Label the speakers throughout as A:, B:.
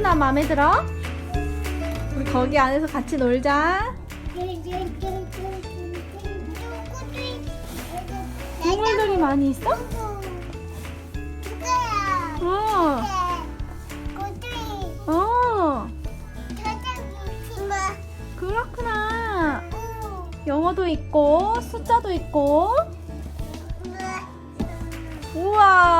A: 마음에 들어? 우리 거기 안에서 같이 놀자. 동물들이 많이 있어? 어, 어, 그렇구나. 영어도 있고, 숫자도 있고. 우와.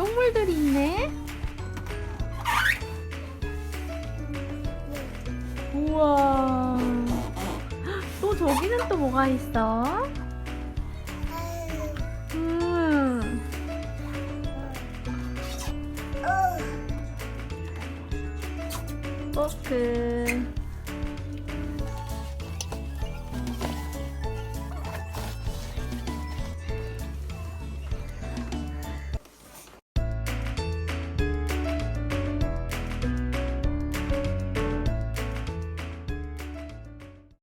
A: 동물들이 있네. 우와. 또 저기는 또 뭐가 있어? 음. 포크.